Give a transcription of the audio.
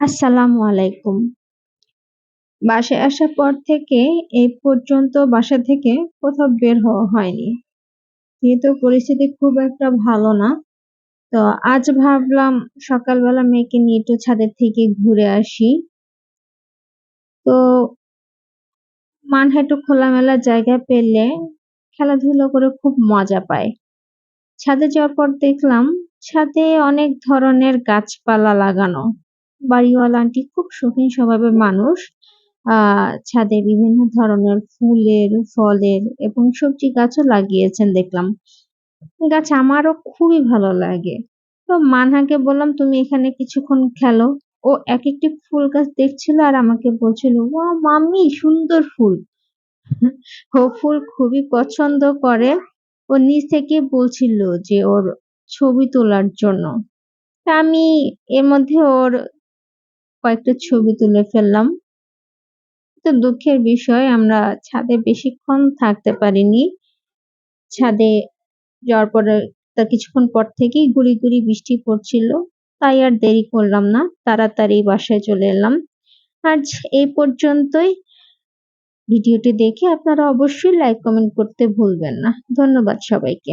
আসসালামু আলাইকুম। বাসায় আসার পর থেকে এই পর্যন্ত বাসা থেকে কোথাও বের হওয়া হয়নি। যেহেতু পরিস্থিতি খুব একটা ভালো না, তো আজ ভাবলাম সকালবেলা মেয়েকে নিয়ে একটু ছাদের থেকে ঘুরে আসি। তো একটু খোলামেলা জায়গা পেলে খেলাধুলো করে খুব মজা পায়। ছাদে যাওয়ার পর দেখলাম ছাদে অনেক ধরনের গাছপালা লাগানো। বাড়িওয়ালা আন্টি খুব শৌখিন স্বভাবের মানুষ। আহ ছাদে বিভিন্ন ধরনের ফুলের, ফলের এবং সবজি গাছও লাগিয়েছেন দেখলাম। গাছ আমারও খুবই ভালো লাগে। তো মানহাকে বললাম তুমি এখানে কিছুক্ষণ খেলো। ও এক একটি ফুল গাছ দেখছিল আর আমাকে বলছিল ওয়া মাম্মি সুন্দর ফুল। ও ফুল খুবই পছন্দ করে। ও নিজ থেকে বলছিল যে ওর ছবি তোলার জন্য। আমি এর মধ্যে ওর কয়েকটা ছবি তুলে ফেললাম। তো দুঃখের বিষয় আমরা ছাদে বেশিক্ষণ থাকতে পারিনি। ছাদে যাওয়ার পরে তার কিছুক্ষণ পর থেকেই গুড়ি, গুড়ি বৃষ্টি পড়ছিল। তাই আর দেরি করলাম না। তাড়াতাড়ি বাসায় চলে এলাম। আজ এই পর্যন্তই। ভিডিওটি দেখে আপনারা অবশ্যই লাইক কমেন্ট করতে ভুলবেন না। ধন্যবাদ সবাইকে।